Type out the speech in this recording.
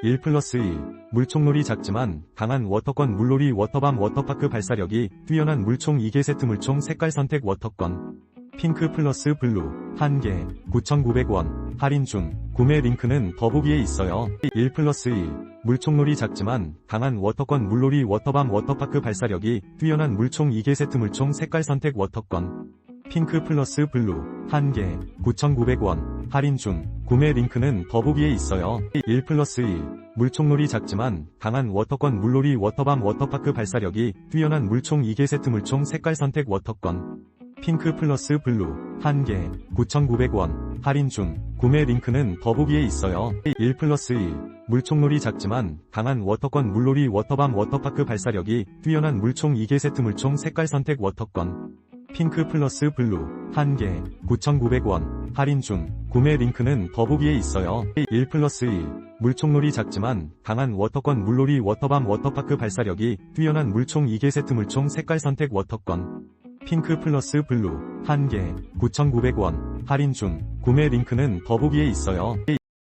1 플러스 1. 물총놀이 작지만 강한 워터권 물놀이 워터밤 워터파크 발사력이 뛰어난 물총 2개 세트 물총 색깔 선택 워터권. 핑크 플러스 블루 1개 9,900원 할인 중 구매 링크는 더보기에 있어요. 1 플러스 1. 물총놀이 작지만 강한 워터권 물놀이 워터밤 워터파크 발사력이 뛰어난 물총 2개 세트 물총 색깔 선택 워터권. 핑크 플러스 블루 1개 9,900원 할인 중 구매 링크는 더보기에 있어요. 1 플러스 1 물총놀이 작지만 강한 워터권 물놀이 워터밤 워터파크 발사력이 뛰어난 물총 2개 세트 물총 색깔 선택 워터권 핑크 플러스 블루 1개 9,900원 할인 중 구매 링크는 더보기에 있어요. 1 플러스 1 물총놀이 작지만 강한 워터권 물놀이 워터밤 워터파크 발사력이 뛰어난 물총 2개 세트 물총 색깔 선택 워터권 핑크 플러스 블루 1개 9,900원 할인 중 구매 링크는 더보기에 있어요. 1 플러스 1 물총놀이 작지만 강한 워터권 물놀이 워터밤 워터파크 발사력이 뛰어난 물총 2개 세트 물총 색깔 선택 워터권 핑크 플러스 블루 1개 9,900원 할인 중 구매 링크는 더보기에 있어요.